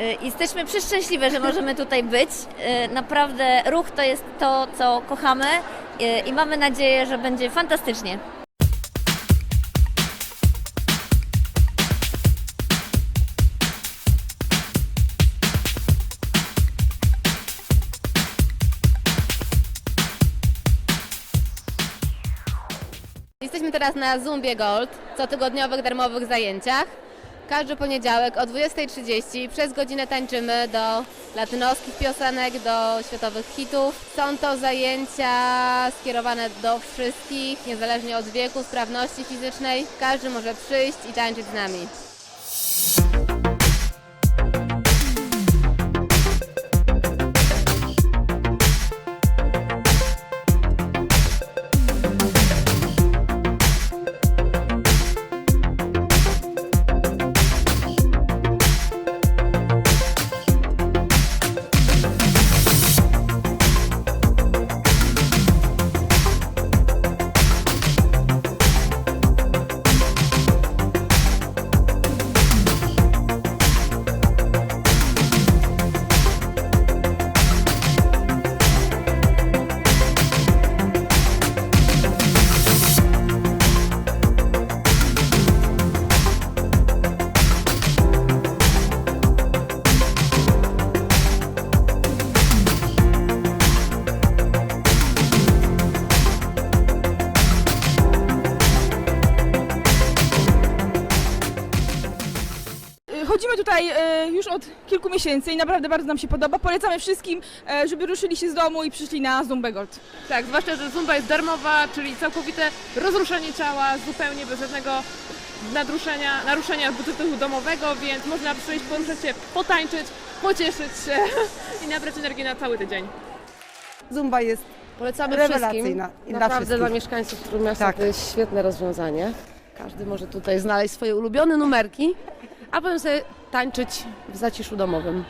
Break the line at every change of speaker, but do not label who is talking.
Y, Jesteśmy przeszczęśliwe, że możemy tutaj być. Y, Naprawdę ruch to jest to, co kochamy y, i mamy nadzieję, że będzie fantastycznie.
Jesteśmy teraz na Zumbie Gold, cotygodniowych darmowych zajęciach. Każdy poniedziałek o 20.30 przez godzinę tańczymy do latynoskich piosenek, do światowych hitów. Są to zajęcia skierowane do wszystkich, niezależnie od wieku, sprawności fizycznej. Każdy może przyjść i tańczyć z nami.
Chodzimy tutaj e, już od kilku miesięcy i naprawdę bardzo nam się podoba. Polecamy wszystkim, e, żeby ruszyli się z domu i przyszli na Zumba Gold.
Tak, zwłaszcza, że zumba jest darmowa, czyli całkowite rozruszanie ciała zupełnie bez żadnego nadruszenia, naruszenia budżetu domowego, więc można przyjść, poruszać się, potańczyć, pocieszyć się i nabrać energii na cały tydzień.
Zumba jest
Polecamy
rewelacyjna
wszystkim.
i dla
Naprawdę
wszystkich.
dla mieszkańców Trójmiasta
Tak.
to jest świetne rozwiązanie. Każdy może tutaj znaleźć swoje ulubione numerki, a potem sobie tańczyć w zaciszu domowym.